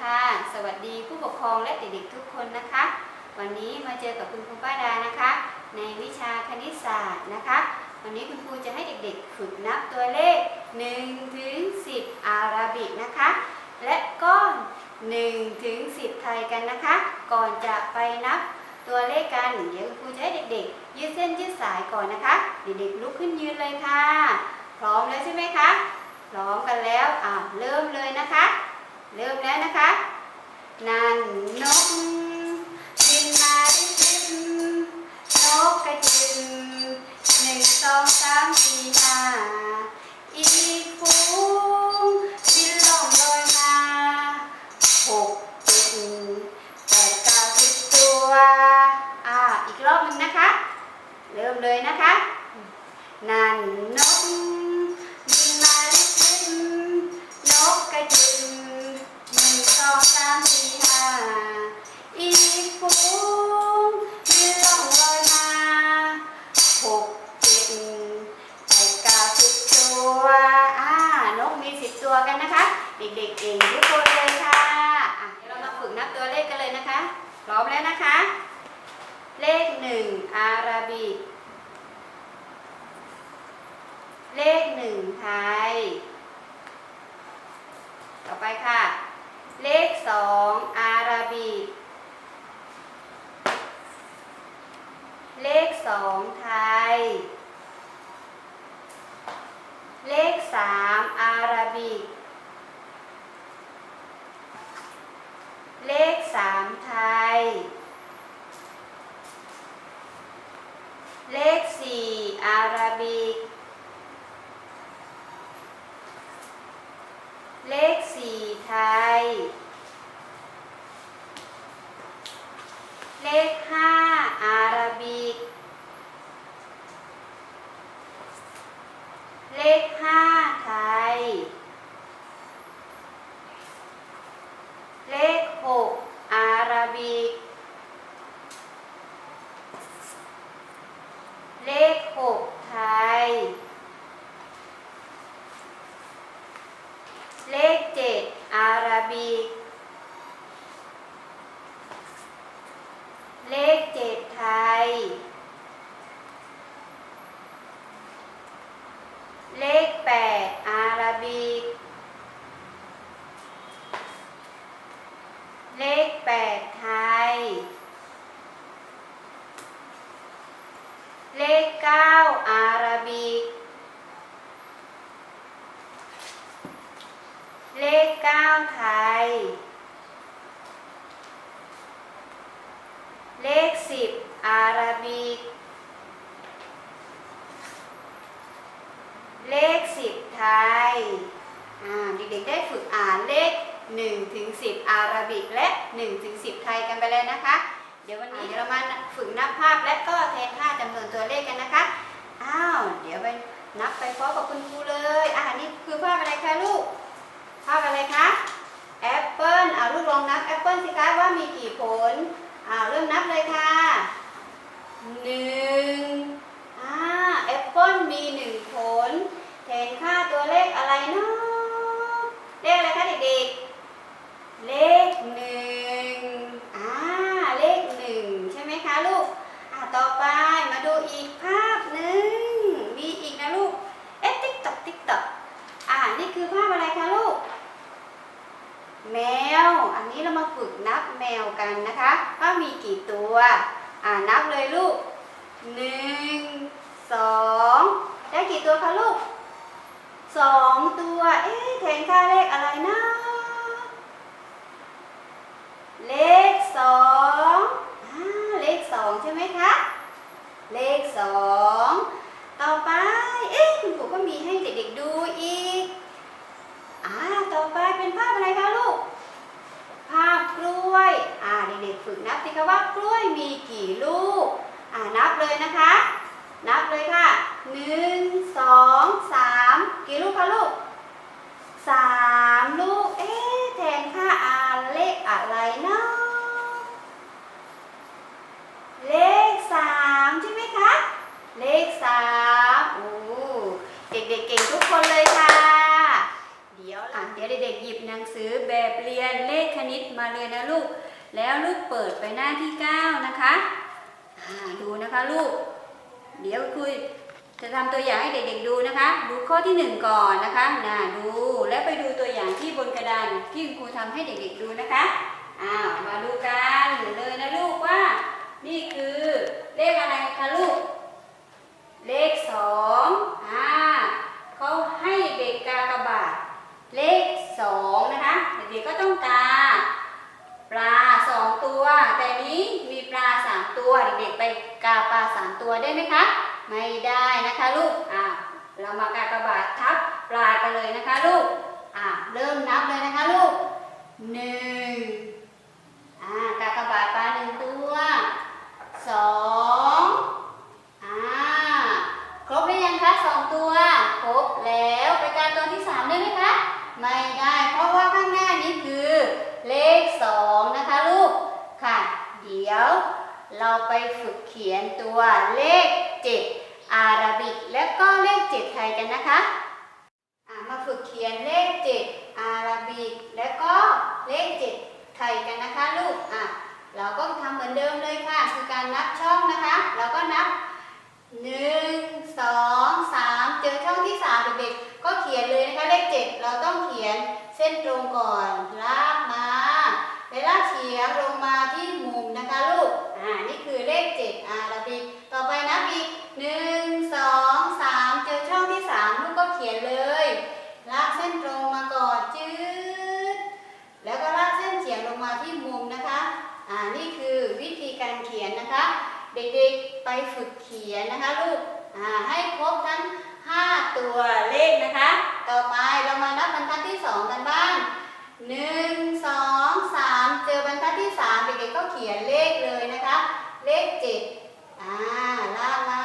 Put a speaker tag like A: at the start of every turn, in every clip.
A: สวัสดีผู้ปกครองและเด็กๆทุกคนนะคะ วันนี้มาเจอกับคุณครูป้าดานะคะ ในวิชาคณิตศาสตร์นะคะ วันนี้คุณครูจะให้เด็กๆ ฝึกนับตัวเลข1ถึง10 อาราบิกนะคะ และก็1ถึง10 ไทยกันนะคะ ก่อนจะไปนับตัวเลขกัน เดี๋ยวคุณครูจะให้เด็กๆ ยืดเส้นยืดสายก่อนนะคะ เด็กๆลุกขึ้นยืนเลยค่ะ พร้อมแล้วใช่ไหมคะ พร้อมกันแล้วอ่าเริ่มเลยนะคะ เริ่มแล้วนะคะ นันนกบินมาริบบินนกกระจิบหนึ่งสองสามสี่ห้าอีกฟูงบินล่องลอยมาหกเจ็ดแปดเก้าสิบตัวอ่าอีกรอบหนึ่งนะคะ เริ่มเลยนะคะ นันนก บิก เลขหนึ่งไทย ต่อไปค่ะ เลขสองอาราบิก เลขสองไทย เลขสามอาราบิก เลขสามไทย เลขสี่อาราบิก เลขสี่ไทย เลขห้าอาราบิก เลขห้า เจ็ดอาราบิก เลขเจ็ดไทย เลขแปดอาราบิก เลขแปดไทย เลขเก้าอาราบิก ขเก้าไทย เลขสิบอาราบิก เลขสิบไทยอ่าเด็กๆได้ฝึกอ่านเลข1ถึง10 อาราบิกและ1ถึง10 ไทยกันไปแล้วนะคะ เดี๋ยววันนี้เรามาฝึกนับภาพและก็แทนค่าจำนวนตัวเลขกันนะคะ อ้าว เดี๋ยวไปนับไปพร้อมกับคุณครูเลย อ่านี่คือภาพอะไรคะลูก ภาพอะไรคะแอปเปิลเอาลูกลองนับแอปเปิลสิคะว่ามีกี่ผลเอาเริ่มนับเลยค่ะหนึ่งอ่าแอปเปิลมีหนึ่งผล แทนค่าตัวเลขอะไรเนาะเลขอะไรคะเด็กๆ เลขหนึ่งอ่าเลขหนึ่งใช่ไหมคะลูก อ่าต่อไปมาดูอีกภาพหนึ่งมีอีกนะลูก เอ๊ะติ๊กตอกติ๊กตอกอ่านี่คือภาพอะไรคะลูก แมว อันนี้เรามาฝึกนับแมวกันนะคะว่ามี กี่ตัว อ่านับเลยลูกหนึ่งสองได้กี่ตัวคะลูกสองตัว เอ๊ะแทนค่าเลขอะไรนะ เลขสองอเลขสองใช่ไหมคะ เลขสองต่อไป เอ๊ะคุณครูก็มีให้เด็กๆดูอีก อ่า ต่อไปเป็นภาพอะไรคะลูก ภาพกล้วย อ่า เด็กๆฝึกนับสิคะว่ากล้วยมี กี่ลูก อ่านับเลยนะคะ นับเลยค่ะหนึ่งสองสามกี่ลูกคะลูกสามลูก เอ๊ะแทนค่าอาเลขอะไรเนาะเลขสามใช่ไหมคะ เลขสามโอ้เด็กๆเก่งทุกคนเลยค่ะ เดี๋ยวเดี๋ยวเด็กๆหยิบหนังสือแบบเรียนเลขคณิตมาเลยนะลูก แล้วลูกเปิดไปหน้าที่ 9 นะคะอ่าดูนะคะลูก เดี๋ยวคุยจะทำตัวอย่างให้เด็กๆดูนะคะ ดูข้อที่ 1 ก่อนนะคะน่าดูแล้วไปดูตัวอย่างที่บนกระดานที่คุณครูทำให้เด็กๆดูนะคะอ้าวมาดูกันเลยนะลูกว่า นี่คือเลขอะไรคะลูก เลขสองอ่าเขาให้เด็กกากบาทเลขสองนะคะ เด็กๆก็ต้องกาปลา สองตัวแต่นี้มีปลาสามตัวเด็กๆไปกาปลาสามตัวได้ไหมคะ ไม่ได้นะคะลูกอ่าเรามากากระบาดทับปลากันเลยนะคะลูกอ่าเริ่มนับเลยนะคะลูกหนึ่งอ่ากากระบาดปลาหนึ่งตัวสองอ่า ครบหรือยังคะสองตัว ครบแล้วไปการตัวที่สามได้ไหมคะ ไม่ได้ เพราะว่าข้างหน้านี้คือ เลขสองนะคะลูก ค่ะ เดี๋ยวเราไปฝึกเขียน ตัวเลขเจ็ดอาราบิก และก็เลขเจ็ดไทยกันนะคะะมาฝึกเขียนเลขเจ็ดอาราบิก และก็เลขเจ็ดไทยกันนะคะลูกอะเราก็ทำเหมือนเดิมเลยค่ะ คือการนับช่องนะคะ เราก็นับหนึ่งสองสามเจอช่องที่สามเด็กๆก็เขียนเลยนะคะเลขเจ็ดเราต้องเขียนเส้นตรงก่อนลากมาแล้วลากเฉียงลงมาที่มุมนะคะลูกอ่านี่คือเลขเจ็ดอาราบิกต่อไปนับอีกหนึ่งสองสามเจอช่องที่สามลูกก็เขี ยนเลย ลากเส้นตรงมาก่อนจืดแล้วก็ลากเส้นเฉียงลงมาที่มุมนะคะ อ่า นี่คือวิธีการเขียนนะคะ เด็กๆไปฝึกเขียนนะคะลูก อ่า ให้ครบทั้ง 5 ตัวเลขนะคะ ต่อไปเรามานับบรรทัดที่ 2 กันบ้าง 1 2 3 เจอบรรทัดที่ 3 เด็กๆ ก็เขียนเลขเลยนะคะ เลข 7 อ่า ลากมา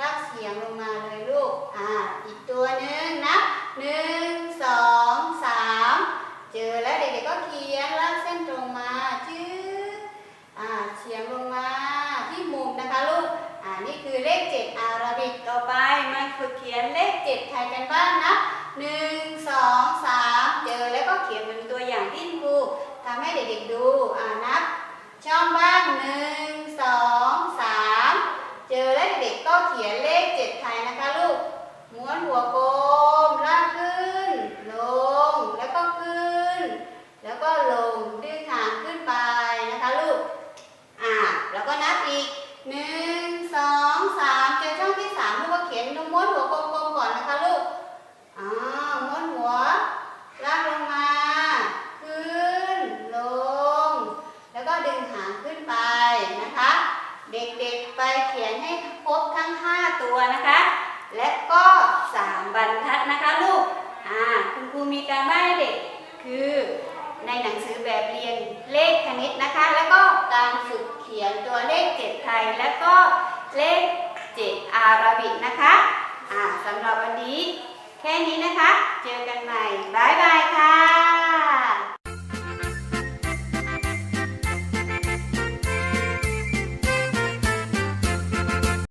A: ลากเสียงลงมาเลยลูก อ่า อีกตัวหนึ่งนับ 1 2 3 เจอแล้วเด็กๆก็เขียนลากเส้นตรงมาจื้อ่าเฉียงลงมาที่มุมนะคะลูกอ่านี่คือเลข7อาราบิกต่อไปมาฝึกเขียนเลข7ไทยกันบ้างนะ1 2 3เจอแล้วก็เขียนเป็นตัวอย่างที่ครูทำให้เด็กๆดู อ่านับ ช่องบ้าง 1 2 3 เจอแล้วเด็กๆก็เขียนเลข 7 ไทยนะคะลูก ม้วนหัวกลมลากขึ้น ลง แล้วก็ขึ้น แล้วก็ลงดึงหางขึ้นไปนะคะลูก อ่า แล้วก็นับอีกหนึ่งสองสามเจอช่องที่สามลูกก็เขียนม้วนหัวกลมๆก่อนนะคะลูก อ่า ม้วนหัว ลากลงมา ขึ้น ลง แล้วก็ดึงหางขึ้นไปนะคะ เด็กๆไปเขียนให้ครบทั้ง 5 ตัวนะคะ และก็ 3 บรรทัดนะคะลูกอ่าคุณครูมีการบ้านให้เด็ก คือในหนังสือแบบเรียนเลขคณิตนะคะ แล้วก็การฝึกเขียนตัวเลขเจ็ดไทย แล้วก็เลขเจ็ดอาราบิกนะคะอ่าสำหรับวันนี้ แค่นี้นะคะ เจอกันใหม่ บ๊ายบายค่ะ